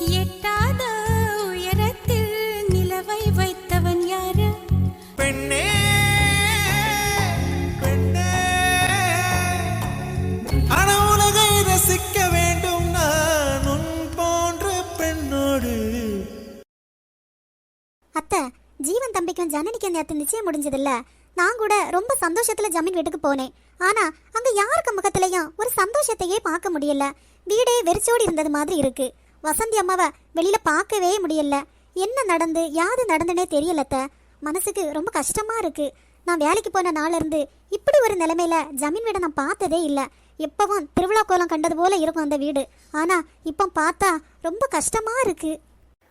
எட்டாத உயரத்தில் நிலவை வைத்தவன் யாரு? பெண்ணே பெண்ணே. அன உலகை ரசிக்க வேண்டும் நான் உன் போன்ற பெண்ணோடு. அத்தை ஜீவன் தம்பிக்கும் ஜனனிக்கும் நேற்று நிச்சயம் முடிஞ்சதில்ல. நான் கூட ரொம்ப சந்தோஷத்துல ஜமீன் வீட்டுக்கு போனேன். ஆனா அங்க யாருக்கு முகத்திலையும் ஒரு சந்தோஷத்தையே பார்க்க முடியல. வீடே வெறிச்சோடி இருந்தது மாதிரி இருக்கு. வசந்தி அம்மாவை வெளியில பார்க்கவே முடியல. என்ன நடந்து யாது நடந்துனே தெரியல அத்தை மனசுக்கு ரொம்ப கஷ்டமா இருக்கு. நான் வேலைக்கு போன நாள்ல இருந்து இப்படி ஒரு நிலைமையில ஜமீன் வீடை நான் பார்த்ததே இல்ல. எப்பவும் திருவிழா கோலம் கண்டது போல இருக்கும் அந்த வீடு. ஆனா இப்போ பார்த்தா ரொம்ப கஷ்டமா இருக்கு.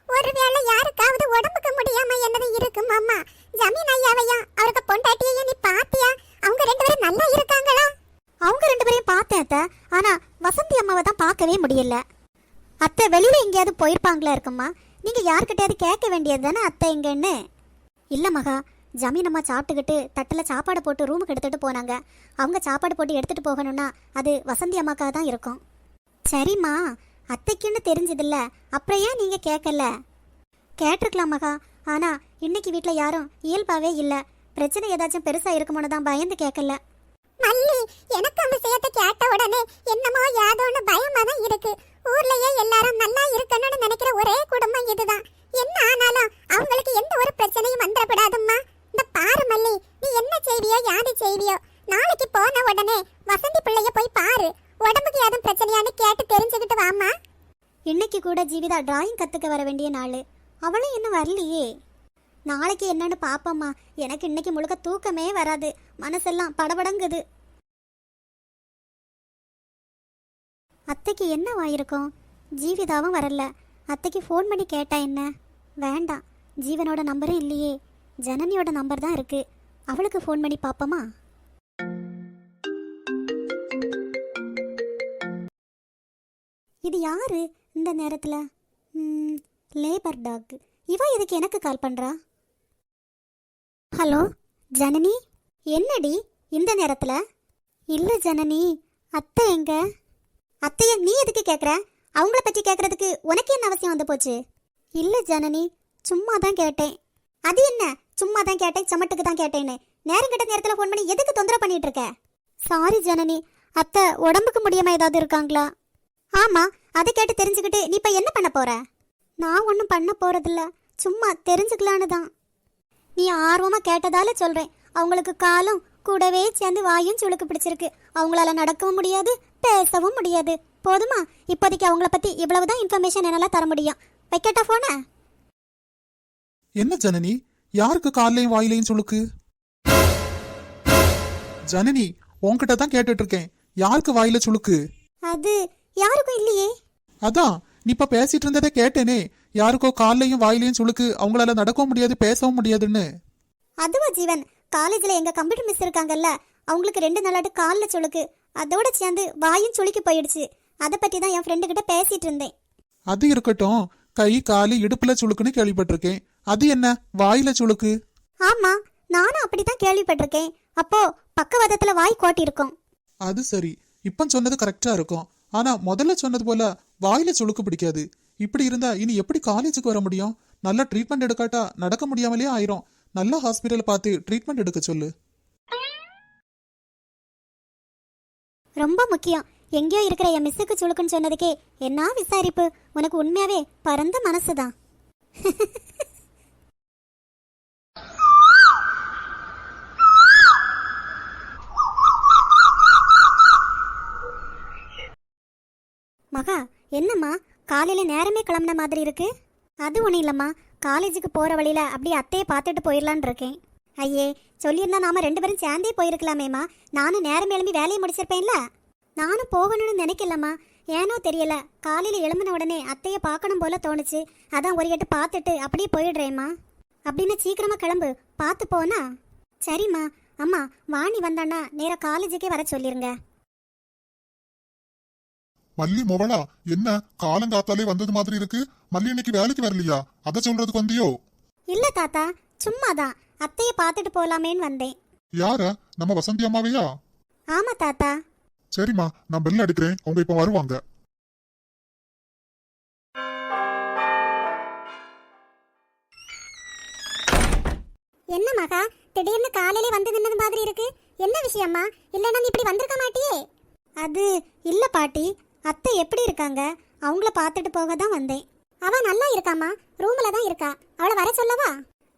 ஒருவேளை யாருக்காவது உடம்புக்கு முடியாம என்னது இருக்கும் அம்மா? ஜமீன் ஐயாவையா அவருக்கு பொண்டாட்டியையும் நீ பாத்தியா? அவங்க ரெண்டு பேரும் நல்லா இருக்காங்களா? அவங்க ரெண்டு பேரையும் பார்த்தேன் அத்தை. ஆனா வசந்தி அம்மாவை தான் பார்க்கவே முடியல. அத்தை வெளியில எங்கேயாவது போயிருப்பாங்களா இருக்கும்மா நீங்க யார்கிட்டயாவது கேட்க வேண்டியது தானே அத்தை எங்கன்னு இல்ல மகா ஜமீனம்மா சாப்பிட்டுக்கிட்டு தட்டில் சாப்பாடு போட்டு ரூமுக்கு எடுத்துட்டு போனாங்க. அவங்க சாப்பாடு போட்டு எடுத்துட்டு போகணும்னா அது வசந்தி அம்மாக்காக தான் இருக்கும். சரிம்மா அத்தைக்குன்னு தெரிஞ்சதில்ல. அப்புறம் ஏன் நீங்க கேட்கல? கேட்டிருக்கலாம் மகா ஆனா இன்னைக்கு வீட்டில் யாரும் இயல்பாகவே இல்லை. பிரச்சனை ஏதாச்சும் பெருசாக இருக்குமோன்னு தான் பயந்து கேட்கல. மல்லி எனக்கு அந்த விஷயத்தை கேட்ட உடனே என்னமோ யாதோன்னு பயமா தான் இருக்கு. ஊர்லயே எல்லாரும் நல்லா இருக்கணும்னு நினைக்கிற ஒரே குடும்பம் இதுதான். என்ன ஆனாலும் அவங்களுக்கு எந்த ஒரு பிரச்சனையும் வந்துடப்படாதும்மா இந்த பாரு மல்லி நீ என்ன செய்வியோ யாது செய்வியோ. நாளைக்கு போன உடனே வசந்தி பிள்ளைய போய் பாரு. உடம்புக்கு ஏதும் பிரச்சனையான்னு கேட்டு தெரிஞ்சுக்கிட்டு வாமா இன்னைக்கு கூட ஜீவிதா டிராயிங் கத்துக்க வர வேண்டிய நாள். அவளும் இன்னும் வரலையே. நாளைக்கு என்னன்னு பாப்பம்மா. எனக்கு இன்னைக்கு முழுக்க தூக்கமே வராது. மனசெல்லாம் படபடங்குது. அத்தைக்கு என்ன வாயிருக்கும்? ஜீவிதாவும் வரல. அத்தைக்கு ஃபோன் பண்ணி கேட்டா என்ன? வேண்டாம். ஜீவனோட நம்பரும் இல்லையே. ஜனனியோட நம்பர் தான் இருக்கு. அவளுக்கு ஃபோன் பண்ணி பார்ப்போமா இது யாரு இந்த நேரத்தில்? லேபர் டாக் இவ எதுக்கு எனக்கு கால் பண்ணுறா ஹலோ ஜனனி? என்னடி இந்த நேரத்துல? இல்ல ஜனனி அத்தை எங்க? அத்தைய நீ எதுக்கு கேக்குற? அவங்கள பத்தி கேக்குறதுக்கு உனக்கு என்ன அவசியம் வந்து போச்சு? இல்ல ஜனனி சும்மா தான் கேட்டேன். அது என்ன? சும்மா தான் கேட்டேன் சமட்டுக்கு தான் கேட்டேன்னு. நேரம் கிட்ட நேரத்துல ஃபோன் பண்ணி எதுக்கு தொந்தரவு பண்ணிட்டு இருக்க சாரி ஜனனி அத்தை உடம்புக்கு முடியாம ஏதாவது இருக்காங்களா? ஆமா அதை கேட்டு தெரிஞ்சுக்கிட்டு நீ இப்ப என்ன பண்ண போற? நான் ஒன்றும் பண்ண போறதில்ல. சும்மா தெரிஞ்சுக்கலான்னு தான். நீ ஆர்வமா கேட்டதால சொல்றேன். அவங்களுக்கு காலும் கூடவே சேர்ந்து வாயும் சுளுக்கு பிடிச்சிருக்கு. அவங்களால நடக்கவும் முடியாது பேசவும் முடியாது. போதுமா? இப்போதைக்கு அவங்கள பத்தி இவ்வளவுதான் இன்ஃபர்மேஷன் என்னால தர முடியும். வைக்கட்டா போன என்ன ஜனனி? யாருக்கு காலையும் வாயிலையும் சுளுக்கு? ஜனனி உன்கிட்ட தான் கேட்டுட்டு இருக்கேன் யாருக்கு வாயில சுளுக்கு? அது யாருக்கும் இல்லையே. அதான் நீ இப்ப பேசிட்டு இருந்ததை கேட்டேனே. யாருக்கோ காலையும் வாயிலையும் சுளுக்கு அவங்களால நடக்கவும் முடியாது பேசவும் முடியாதுன்னு. அதுவா ஜீவன்? காலேஜில் எங்கள் கம்ப்யூட்டர் மிஸ் இருக்காங்கல்ல அவங்களுக்கு ரெண்டு நாளாட்டு காலில் சுளுக்கு அதோட சேர்ந்து வாயும் சுளுக்கி போயிடுச்சு. அதை பற்றி தான் என் ஃப்ரெண்டு கிட்ட பேசிட்டு இருந்தேன். அது இருக்கட்டும். கை காலு இடுப்புல சுளுக்குன்னு கேள்விப்பட்டிருக்கேன். அது என்ன? வாயில சுளுக்கு ஆமா நானும் அப்படித்தான் கேள்விப்பட்டிருக்கேன். அப்போ பக்கவாதத்துல வாய் கோட்டியிருக்கோம் அது சரி. இப்ப சொன்னது கரெக்டா இருக்கும். ஆனா முதல்ல சொன்னது போல வாயில சுளுக்கு பிடிக்காது. இப்படி இருந்தா இனி எப்படி காலேஜுக்கு வர முடியும்? நல்ல ட்ரீட்மெண்ட் எடுக்காட்டா நடக்க முடியாமலே ஆயிரும். நல்ல ஹாஸ்பிட்டல் பார்த்து ட்ரீட்மெண்ட் எடுக்க சொல்லு. ரொம்ப முக்கியம். எங்கேயோ இருக்கிற என் மிஸ்ஸுக்கு சுழுக்குன்னு சொன்னதுக்கே என்ன விசாரிப்பு? உனக்கு உண்மையாவே பரந்த மனசுதான். மகா என்னம்மா? காலையில நேரமே கிளம்புன மாதிரி இருக்கு. அது ஒன்றும் இல்லைம்மா. காலேஜுக்கு போகிற வழியில் அப்படியே அத்தையை பார்த்துட்டு போயிடலான் இருக்கேன். ஐயே சொல்லியிருந்தா நாம ரெண்டு பேரும் சேர்ந்தே போயிருக்கலாமேம்மா. நானும் நேரம் எழும்பி வேலையை முடிச்சிருப்பேன்ல? நானும் போகணும்னு நினைக்கலம்மா. ஏனோ தெரியல காலையில் எழும்பின உடனே அத்தையை பார்க்கணும் போல தோணுச்சு. அதான் ஒரு எட்டு பார்த்துட்டு அப்படியே போயிடுறேம்மா அப்படின்னு சீக்கிரமாக கிளம்பு. பார்த்து போனா? சரிம்மா. அம்மா வாணி வந்தான்னா நேராக காலேஜுக்கே வர சொல்லிருங்க. மல்லி மொவளா என்ன? காலங்காத்தாலே வந்தது மாதிரி இருக்கு. மல்லி இன்னைக்கு வேலைக்கு வரலையா? அத சொல்றதுக்கு வந்தியோ இல்ல தாத்தா சும்மாதான். அத்தைய பாத்துட்டு போலாமேன்னு வந்தேன். யார? நம்ம வசந்தி அம்மாவையா? ஆமா தாத்தா. சரிம்மா நான் பெல் அடிக்கிறேன். அவங்க இப்ப வருவாங்க. என்ன மகா திடீர்னு காலையிலே வந்து நின்னது மாதிரி இருக்கு. என்ன விஷயம்மா? இல்லைன்னா நீ இப்படி வந்திருக்க மாட்டியே? அது இல்ல பாட்டி. அத்தை எப்படி இருக்காங்க? அவங்கள பார்த்துட்டு போக தான் வந்தேன். அவ நல்லா இருக்காமா ரூம்ல தான் இருக்கா. அவளை வர சொல்லவா?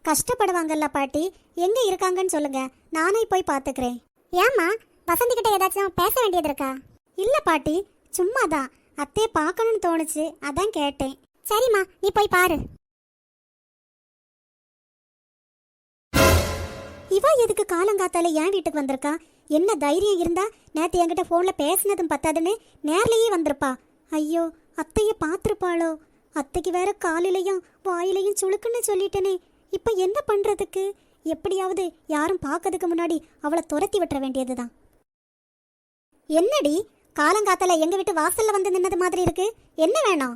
கஷ்டப்படுவாங்கல்ல பாட்டி. எங்க இருக்காங்கன்னு சொல்லுங்க. நானே போய் பார்த்துக்கிறேன். ஏம்மா? வசந்தி கிட்ட ஏதாச்சும் பேச வேண்டியது இருக்கா? இல்ல பாட்டி. சும்மா தான் அத்தையை பார்க்கணும்னு தோணுச்சு. அதான் கேட்டேன். சரிம்மா நீ போய் பாரு. இவா எதுக்கு காலங்காத்தால ஏன் வீட்டுக்கு வந்திருக்கா? என்ன தைரியம் இருந்தா நேற்று என்கிட்ட ஃபோனில் பேசினதும் பத்தாதுன்னு நேர்லேயே வந்திருப்பா. ஐயோ அத்தையை பார்த்துருப்பாளோ? அத்தைக்கு வேற காலிலையும் வாயிலையும் சுளுக்குன்னு சொல்லிட்டேனே. இப்போ என்ன பண்ணுறதுக்கு எப்படியாவது யாரும் பார்க்கறதுக்கு முன்னாடி அவளை துரத்தி விட்டுற வேண்டியதுதான். என்னடி? காலங்காத்தால எங்கள் வீட்டு வாசலில் வந்து நின்னது மாதிரி இருக்கு. என்ன வேணும்?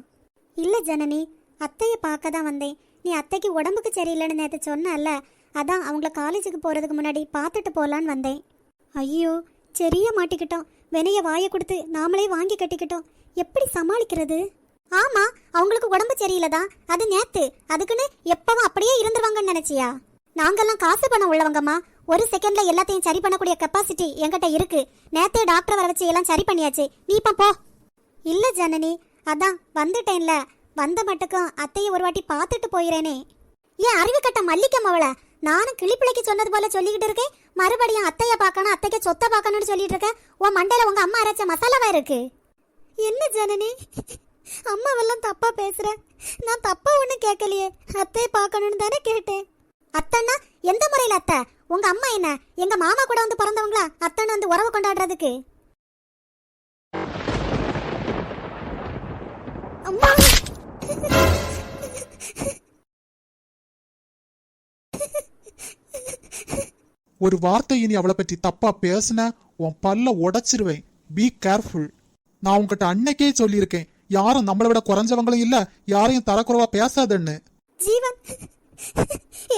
இல்லை ஜனனி அத்தையை பார்க்க தான் வந்தேன். நீ அத்தைக்கு உடம்புக்கு சரியில்லைன்னு நேற்று சொன்னல அதான் அவங்கள காலேஜுக்கு போகிறதுக்கு முன்னாடி பார்த்துட்டு போகலான்னு வந்தேன். ஐயோ சரியா மாட்டிக்கிட்டோம். வினைய வாயை கொடுத்து நாமளே வாங்கி கட்டிக்கிட்டோம். எப்படி சமாளிக்கிறது? ஆமா அவங்களுக்கு உடம்பு சரியில்லதா? அது நேத்து. அதுக்குன்னு எப்பவும் அப்படியே இருந்துருவாங்கன்னு நினைச்சியா? நாங்கெல்லாம் காசு பணம் உள்ளவங்கம்மா. ஒரு செகண்ட்ல எல்லாத்தையும் சரி பண்ணக்கூடிய கெப்பாசிட்டி என்கிட்ட இருக்கு. நேத்தே டாக்டர் வர வச்சு எல்லாம் சரி பண்ணியாச்சு. நீ இப்ப போ. இல்ல ஜனனி அதான் வந்துட்டேன்ல. வந்த மட்டுக்கும் அத்தையை ஒரு வாட்டி பார்த்துட்டு போயிறேனே. ஏன் அறிவு கட்ட மல்லிக்கம் அவள? நானும் கிளிப்பிள்ளைக்கு சொன்னது போல சொல்லிக்கிட்டு இருக்கேன். மறுபடியும் அத்தைய பார்க்கணும் அத்தைக்கு சொத்தை பார்க்கணும்னு சொல்லிட்டு இருக்க. உன் மண்டையில உங்க அம்மா அரைச்ச மசாலாவா இருக்கு? என்ன ஜனனி? அம்மாவெல்லாம் தப்பா பேசுற. நான் தப்பா ஒன்றும் கேட்கலையே. அத்தையை பார்க்கணும்னு தானே கேட்டேன். அத்தன்னா எந்த முறையில அத்தை? உங்க அம்மா என்ன? எங்க மாமா கூட வந்து பிறந்தவங்களா? அத்தனை வந்து உறவு கொண்டாடுறதுக்கு? அம்மா! ஒரு வார்த்தை இனி அவளை பற்றி தப்பா பேசுன உன் பல்ல உடைச்சிருவேன். பி கேர்ஃபுல் நான் உங்ககிட்ட அன்னைக்கே சொல்லியிருக்கேன். யாரும் நம்மளை விட குறைஞ்சவங்களும் இல்ல யாரையும் தரக்குறவா பேசாதன்னு. ஜீவன்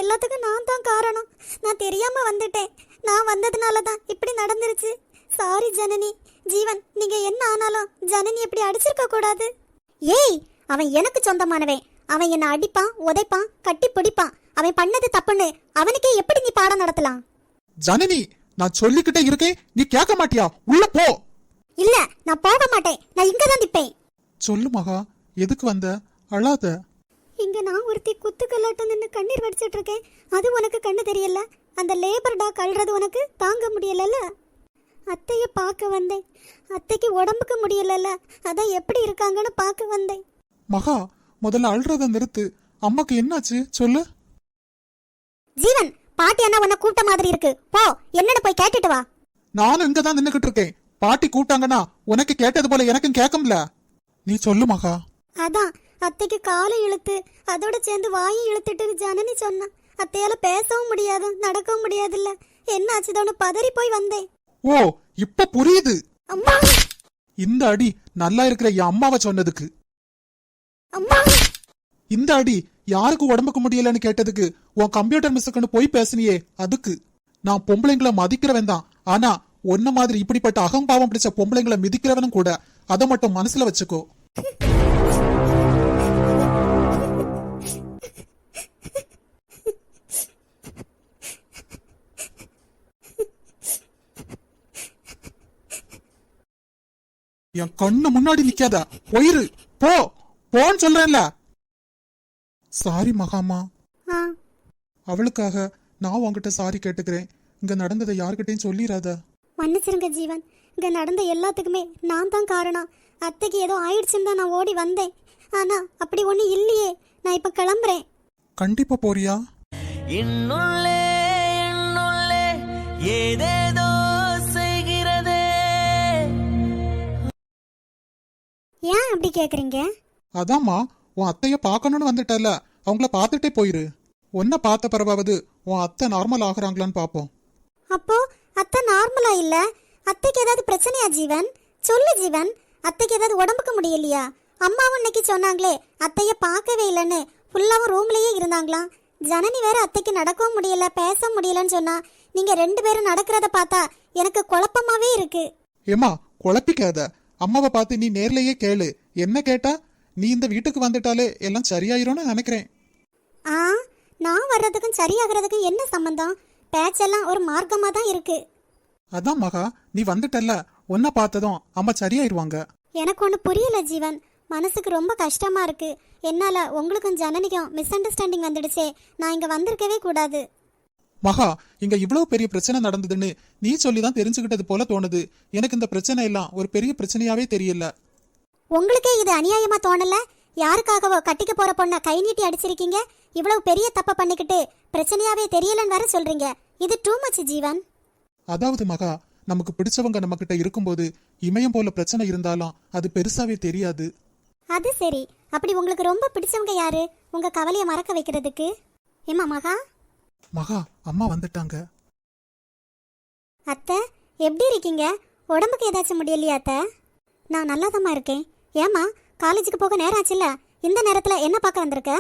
எல்லாத்துக்கும் நான் தான் காரணம். நான் தெரியாம வந்துட்டேன். நான் வந்ததுனால தான் இப்படி நடந்துருச்சு. சாரி ஜனனி. ஜீவன் நீங்க என்ன ஆனாலும் ஜனனி இப்படி அடிச்சிருக்க கூடாது. ஏய் அவன் எனக்கு சொந்தமானவன். அவன் என்ன அடிப்பான் உதைப்பான் கட்டி பிடிப்பான் அவன் பண்ணது தப்புன்னு அவனுக்கே எப்படி நீ பாடம் நடத்தலாம்? ஜனனி நான் சொல்லிக்கிட்டே இருக்கேன் நீ கேட்க மாட்டியா? உள்ள போ. இல்ல நான் போக மாட்டேன். நான் இங்க தான் நிப்பேன். சொல்லு மகா எதுக்கு வந்த? அழாத. இங்க நான் ஒருத்தி குத்து கல்லாட்டம் நின்று கண்ணீர் வடிச்சிட்டு இருக்கேன். அது உனக்கு கண்ணு தெரியல? அந்த லேபர் டாக் அழுறது உனக்கு தாங்க முடியலல்ல? அத்தைய பார்க்க வந்தேன். அத்தைக்கு உடம்புக்கு முடியலல்ல? அதான் எப்படி இருக்காங்கன்னு பார்க்க வந்தேன். மகா முதல்ல அழுறத நிறுத்து. அம்மாக்கு என்னாச்சு? சொல்லு. ஜீவன் பாட்டி அண்ணா உன்னை கூட்ட மாதிரி இருக்கு. போ என்னன்னு போய் கேட்டுட்டு வா. நானும் இங்க தான் நின்னுகிட்டு இருக்கேன். பாட்டி கூட்டாங்கன்னா உனக்கு கேட்டது போல எனக்கும் கேட்கும்ல நீ சொல்லு மகா. அதான் அத்தைக்கு காலை இழுத்து அதோட சேர்ந்து வாயும் இழுத்துட்டு ஜனனி சொன்னான். அத்தையால பேசவும் முடியாது நடக்கவும் முடியாதுல்ல. என்ன ஆச்சுதோன்னு பதறி போய் வந்தேன். ஓ இப்ப புரியுது. அம்மா! இந்த அடி நல்லா இருக்கிற என் அம்மாவை சொன்னதுக்கு. அம்மா! இந்த அடி யாருக்கு உடம்புக்கு முடியலன்னு கேட்டதுக்கு உன் கம்ப்யூட்டர் மிஸ்ஸுக்குன்னு போய் பேசுனியே அதுக்கு. நான் பொம்பளைங்களை மதிக்கிறவன் தான். ஆனா ஒன்ன மாதிரி இப்படிப்பட்ட அகம்பாவம் பிடிச்ச பொம்பளைங்களை மிதிக்கிறவனும் கூட அதை மட்டும் மனசுல வச்சுக்கோ. என் கண்ணு முன்னாடி நிக்காத. போயிரு. போ. போன்னு சொல்றேன்ல. சாரி மகாமா. ஆ. அவளுக்காக நான் உன்கிட்ட சாரி கேட்டுக்கிறேன். இங்க நடந்ததை யார்கிட்டயும் சொல்லிடாத மன்னிச்சிருங்க ஜீவன். இங்க நடந்த எல்லாத்துக்குமே நான் தான் காரணம். அத்தைக்கு ஏதோ ஆயிடுச்சுன்னு தான் நான் ஓடி வந்தேன். ஆனா அப்படி ஒன்றும் இல்லையே. நான் இப்ப கிளம்புறேன். கண்டிப்பா போறியா? என்னுள்ளே என்னுள்ளே ஏதேதோ செய்கிறதே. ஏன் அப்படி கேக்குறீங்க? அதாம்மா உன் அத்தைய பார்க்கணும்னு வந்துட்டல அவங்கள பார்த்துட்டே போயிரு. உன்னை பார்த்த பிறவாவது உன் அத்தை நார்மல் ஆகுறாங்களான்னு பாப்போம் அப்போ அத்தை நார்மலா இல்ல? அத்தைக்கு ஏதாவது பிரச்சனையா ஜீவன்? சொல்லு ஜீவன். அத்தைக்கு ஏதாவது உடம்புக்கு முடியலையா? அம்மாவும் இன்னைக்கு சொன்னாங்களே அத்தைய பார்க்கவே இல்லைன்னு. ஃபுல்லாவும் ரூம்லயே இருந்தாங்களாம். ஜனனி வேற அத்தைக்கு நடக்கவும் முடியல பேச முடியலன்னு சொன்னா நீங்க ரெண்டு பேரும் நடக்கிறத பார்த்தா எனக்கு குழப்பமாவே இருக்கு. ஏமா குழப்பிக்காத. அம்மாவை பார்த்து நீ நேர்லயே கேளு. என்ன கேட்டா நீ இந்த வீட்டுக்கு வந்துட்டாலே எல்லாம் சரியாயிரும்னு நினைக்கிறேன். ஆ நான் வர்றதுக்கும் சரியாகிறதுக்கும் என்ன சம்பந்தம்? பேச்செல்லாம் ஒரு மார்க்கமா தான் இருக்கு. அதான் மகா நீ வந்துட்டல்ல. உன்னை பார்த்ததும் அம்மா சரியாயிருவாங்க. எனக்கு ஒன்று புரியல ஜீவன். மனசுக்கு ரொம்ப கஷ்டமா இருக்கு. என்னால உங்களுக்கும் ஜனனிக்கும் மிஸ் அண்டர்ஸ்டாண்டிங் வந்துடுச்சே. நான் இங்க வந்திருக்கவே கூடாது. மகா இங்க இவ்வளவு பெரிய பிரச்சனை நடந்ததுன்னு நீ சொல்லி தான் தெரிஞ்சுக்கிட்டது போல தோணுது. எனக்கு இந்த பிரச்சனை எல்லாம் ஒரு பெரிய பிரச்சனையாவே தெரியல. உங்களுக்கே இது அநியாயமா தோணல? யாருக்காகவோ கட்டிக்க போற பொண்ண கை நீட்டி அடிச்சிருக்கீங்க? இவ்வளவு பெரிய தப்ப பண்ணிக்கிட்டு பிரச்சனையாவே தெரியலன்னு வேற சொல்றீங்க. இது டூ மச் ஜீவன். அதாவது மகா நமக்கு பிடிச்சவங்க நம்ம கிட்ட இருக்கும்போது இமயம் போல பிரச்சனை இருந்தாலும் அது பெருசாவே தெரியாது. அது சரி. அப்படி உங்களுக்கு ரொம்ப பிடிச்சவங்க யாரு? உங்க கவலையை மறக்க வைக்கிறதுக்கு? ஏமா மகா? மகா அம்மா வந்துட்டாங்க. அத்தை எப்படி இருக்கீங்க? உடம்புக்கு ஏதாச்சும் முடியலையா அத்தை? நான் நல்லாதாம்மா இருக்கேன். ஏம்மா காலேஜுக்கு போக நேரம் ஆச்சுல்ல இந்த நேரத்தில் என்ன பார்க்க வந்திருக்க?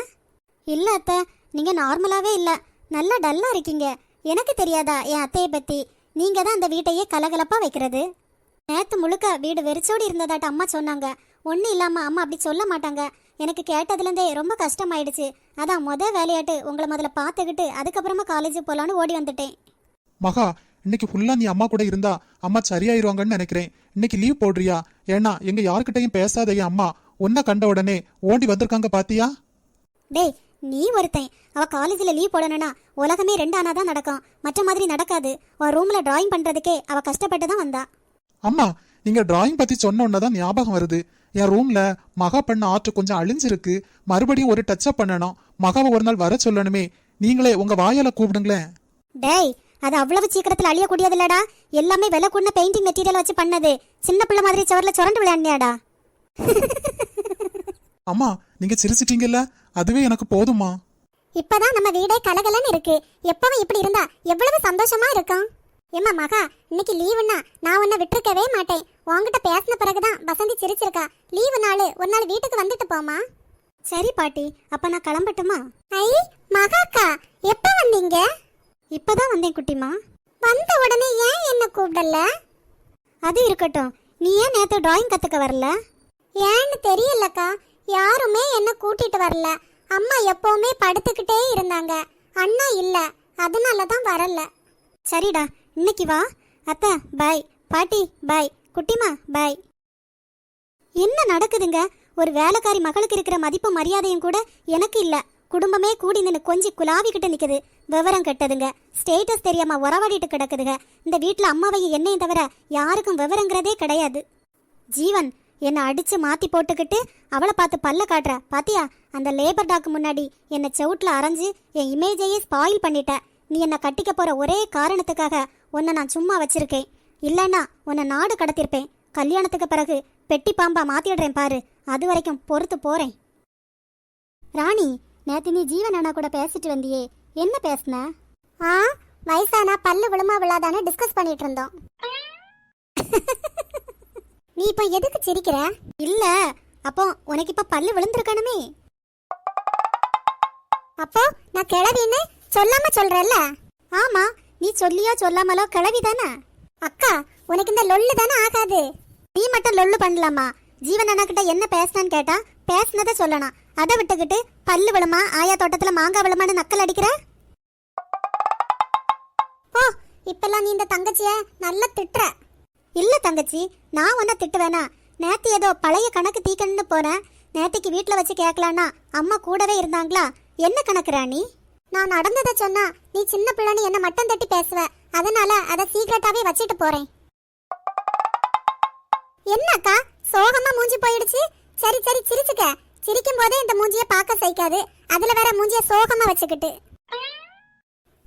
இல்லை அத்தை நீங்கள் நார்மலாகவே இல்லை. நல்லா டல்லாக இருக்கீங்க. எனக்கு தெரியாதா என் அத்தையை பற்றி நீங்கள் தான் அந்த வீட்டையே கலகலப்பாக வைக்கிறது. நேற்று முழுக்க வீடு வெறிச்சோடி இருந்ததாட்ட அம்மா சொன்னாங்க. ஒன்றும் இல்லாமல் அம்மா அப்படி சொல்ல மாட்டாங்க. எனக்கு கேட்டதுலேருந்தே ரொம்ப கஷ்டமாயிடுச்சு. அதான் மொதல் வேலையாட்டு உங்களை முதல்ல பார்த்துக்கிட்டு அதுக்கப்புறமா காலேஜ் போகலான்னு ஓடி வந்துட்டேன். மகா இன்னைக்கு ஃபுல்லா நீ அம்மா கூட இருந்தா அம்மா சரியாயிருவாங்கன்னு நினைக்கிறேன். இன்னைக்கு லீவ் போடுறியா? ஏன்னா எங்க யார்கிட்டயும் பேசாத என் அம்மா. உன்னை கண்ட உடனே ஓடி வந்திருக்காங்க பாத்தியா? டேய் நீ ஒருத்தன். அவ காலேஜில் லீவ் போடணும்னா உலகமே ரெண்டு ஆனா தான் நடக்கும். மற்ற மாதிரி நடக்காது. உன் ரூம்ல டிராயிங் பண்றதுக்கே அவ கஷ்டப்பட்டு தான் வந்தா. அம்மா நீங்க டிராயிங் பத்தி சொன்ன உடனே ஞாபகம் வருது. என் ரூம்ல மகா பண்ண ஆர்ட் கொஞ்சம் அழிஞ்சிருக்கு. மறுபடியும் ஒரு டச்சப் பண்ணணும். மகாவை ஒரு நாள் வர சொல்லணுமே. நீங்களே உங்க வாயால கூப்பிடுங்களேன். டேய் அது அவ்வளவு சீக்கிரத்தில் அழியக்கூடியது இல்லடா எல்லாமே விலை கூடின பெயிண்டிங் மெட்டீரியல் வச்சு பண்ணது. சின்ன பிள்ளை மாதிரி சுவரில் சுரண்டு விளையாடியாடா அம்மா நீங்க சிரிச்சிட்டீங்கல்ல? அதுவே எனக்கு போதுமா இப்பதான் நம்ம வீடே கலகலன்னு இருக்கு. எப்பவும் இப்படி இருந்தா எவ்வளவு சந்தோஷமா இருக்கும். ஏம்மா மகா இன்னைக்கு லீவுன்னா நான் உன்னை விட்டுருக்கவே மாட்டேன். உன்கிட்ட பேசின பிறகுதான் வசந்தி சிரிச்சிருக்கா. லீவு நாள் ஒரு நாள் வீட்டுக்கு வந்துட்டு போமா சரி பாட்டி அப்ப நான் கிளம்பட்டுமா? ஐ மகாக்கா எப்ப வந்தீங்க? இப்பதான் வந்தேன் குட்டிமா. வந்த உடனே ஏன் என்ன கூப்பிடல? அது இருக்கட்டும். நீ ஏன் நேத்து டிராயிங் கத்துக்க வரல? ஏன்னு தெரியலக்கா. யாருமே என்ன கூட்டிட்டு வரல. அம்மா எப்பவுமே படுத்துக்கிட்டே இருந்தாங்க. அண்ணா இல்ல. அதனால தான் வரல. சரிடா இன்னைக்கு வா. அத்தை பாய் பாட்டி பாய் குட்டிமா பாய் என்ன நடக்குதுங்க? ஒரு வேலைக்காரி மகளுக்கு இருக்கிற மதிப்பு மரியாதையும் கூட எனக்கு இல்ல. குடும்பமே கூடி நின்று கொஞ்சி குலாவிக்கிட்டு நிக்குது. விவரம் கெட்டதுங்க. ஸ்டேட்டஸ் தெரியாம உறவாடிட்டு கிடக்குதுங்க. இந்த வீட்டில் அம்மாவையும் என்னையும் தவிர யாருக்கும் விவரங்கிறதே கிடையாது. ஜீவன் என்னை அடிச்சு மாத்தி போட்டுக்கிட்டு அவளை பார்த்து பல்ல காட்டுற. பாத்தியா? அந்த லேபர் டாக்கு முன்னாடி என்னை செவுட்ல அரைஞ்சு என் இமேஜையே ஸ்பாயில் பண்ணிட்ட. நீ என்னை கட்டிக்க போற ஒரே காரணத்துக்காக உன்னை நான் சும்மா வச்சிருக்கேன். இல்லைன்னா உன்னை நாடு கடத்திருப்பேன். கல்யாணத்துக்கு பிறகு பெட்டி பாம்பா மாத்திடுறேன் பாரு. அது வரைக்கும் பொறுத்து போறேன். ராணி நேத்து நீ ஜீவன் அண்ணா கூட பேசிட்டு வந்தியே. என்ன பேசுன? ஆ வயசானா பல்லு விழுமா விழாதானே டிஸ்கஸ் பண்ணிட்டு இருந்தோம். நீ இப்ப எதுக்கு சிரிக்கிற? இல்ல அப்போ உனக்கு இப்ப பல்லு விழுந்திருக்கணுமே. அப்போ நான் கிளவின்னு சொல்லாம சொல்றல்ல? ஆமா நீ சொல்லியோ சொல்லாமலோ கிளவி தானே? அக்கா உனக்கு இந்த லொல்லு தானே ஆகாது. நீ மட்டும் லொல்லு பண்ணலாமா? ஜீவன் அண்ணா கிட்ட என்ன பேசினான்னு கேட்டா பேசினதை சொல்லணும். அதை விட்டுக்கிட்டு பல்லு விழுமா ஆயா தோட்டத்துல மாங்காய் விழுமான்னு நக்கல் அடிக்கிற? ஓ இப்பெல்லாம் நீ இந்த தங்கச்சிய நல்லா திட்டுற. இல்ல தங்கச்சி நான் உன்ன திட்டுவேனா? நேத்து ஏதோ பழைய கணக்கு தீக்கணும்னு போறேன் நேத்திக்கு வீட்டுல வச்சு கேட்கலான்னா அம்மா கூடவே இருந்தாங்களா? என்ன கணக்கு ராணி? நான் நடந்ததை சொன்னா நீ சின்ன பிள்ளைன்னு என்ன மட்டம் தட்டி பேசுவ. அதனால அதை சீக்கிரட்டாவே வச்சுட்டு போறேன். என்னக்கா சோகமா மூஞ்சி போயிடுச்சு? சரி சரி சிரிச்சுக்க. சிரிக்கும் போதே இந்த மூஞ்சிய பார்க்க சைக்காது அதுல வேற மூஞ்சிய சோகமா வச்சுக்கிட்டு.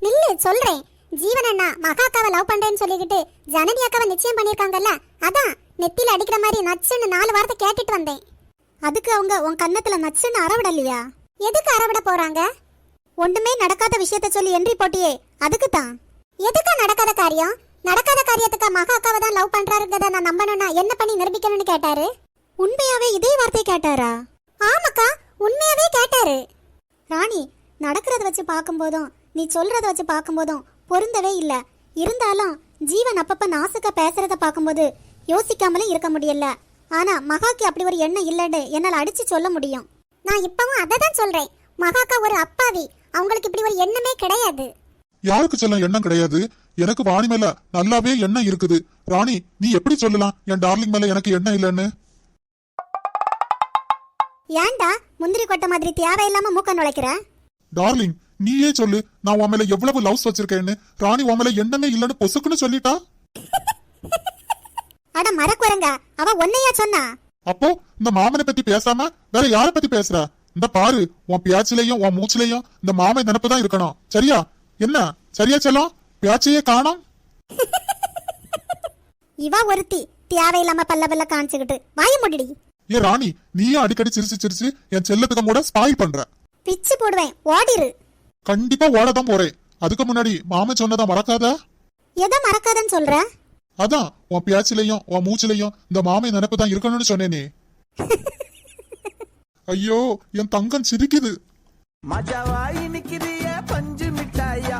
நில்லு சொல்றேன். ஜீவன் அண்ணா மகாக்காவை லவ் பண்றேன்னு சொல்லிக்கிட்டு ஜனனி அக்காவை நிச்சயம் பண்ணிருக்காங்கல்ல அதான் நெத்தியில அடிக்கிற மாதிரி நச்சுன்னு நாலு வாரத்தை கேட்டுட்டு வந்தேன். அதுக்கு அவங்க உன் கன்னத்துல நச்சுன்னு அறவிடலையா எதுக்கு அறவிட போறாங்க? ஒண்ணுமே நடக்காத விஷயத்த சொல்லி என்ட்ரி போட்டியே அதுக்கு தான். எதுக்கு நடக்காத காரியம்? நடக்காத காரியத்துக்கு மகாக்காவை தான் லவ் பண்றாருங்கிறத நான் நம்பணும்னா என்ன பண்ணி நிரூபிக்கணும்னு கேட்டாரு? உண்மையாவே இதே வார்த்தை கேட்டாரா? ஆமாக்கா உண்மையாவே கேட்டாரு. ராணி நடக்கிறத வச்சு பார்க்கும்போதும் நீ சொல்றத வச்சு பார்க்கும்போதும் பொருந்தவே இல்ல. இருந்தாலும் ஜீவன் அப்பப்ப நாசுக்க பேசுறத பார்க்கும்போது யோசிக்காமலும் இருக்க முடியல. ஆனா மகாக்கு அப்படி ஒரு எண்ணம் இல்லன்னு என்னால் அடிச்சு சொல்ல முடியும். நான் இப்பவும் அதை தான் சொல்றேன். மகாக்கா ஒரு அப்பாவி. அவங்களுக்கு இப்படி ஒரு எண்ணமே கிடையாது. யாருக்கு சொல்ல எண்ணம் கிடையாது? எனக்கு வாணி மேல நல்லாவே எண்ணம் இருக்குது. ராணி நீ எப்படி சொல்லலாம்? என் டார்லிங் மேல எனக்கு எண்ணம் இல்லைன்னு? ஏன்டா முந்திரி கொட்டை மாதிரி தேவையில்லாம மூக்க நுழைக்கிற? டார்லிங் நீயே சொல்லு. நான் உன் மேல எவ்வளவு லவ்ஸ் வச்சிருக்கேன்னு. ராணி உன் மேல எண்ணமே இல்லைன்னு பொசுக்குன்னு சொல்லிட்டா? அட மரக்குரங்க அவ ஒன்னையா சொன்னா? அப்போ இந்த மாமனை பத்தி பேசாம வேற யார பத்தி பேசுற? இந்த பாரு உன் பேச்சிலையும் உன் மூச்சிலையும் இந்த மாமன் நினப்பு தான் இருக்கணும். சரியா? என்ன? சரியா செல்லம்? பேச்சையே காணோம். இவ ஒருத்தி தேவையில்லாம பல்ல பல்ல காமிச்சுக்கிட்டு வாய முடிடி. ஏ ராணி நீயும் அடிக்கடி சிரிச்சு சிரிச்சு என் செல்லத்துக்கு கூட ஸ்பாயில் பண்ற. பிச்சு போடுவேன் ஓடிரு. கண்டிப்பா ஓடதான் போறேன். அதுக்கு முன்னாடி மாமன் சொன்னதா மறக்காத. எதை மறக்காதன்னு சொல்ற? அதான் உன் பேச்சிலையும் உன் மூச்சிலையும் இந்த மாமன் நினப்பு தான் இருக்கணும்னு சொன்னேனே. ஐயோ என் தங்கம் சிரிக்குது. மஜாவாய் நிக்கிறிய பஞ்சு மிட்டாயா.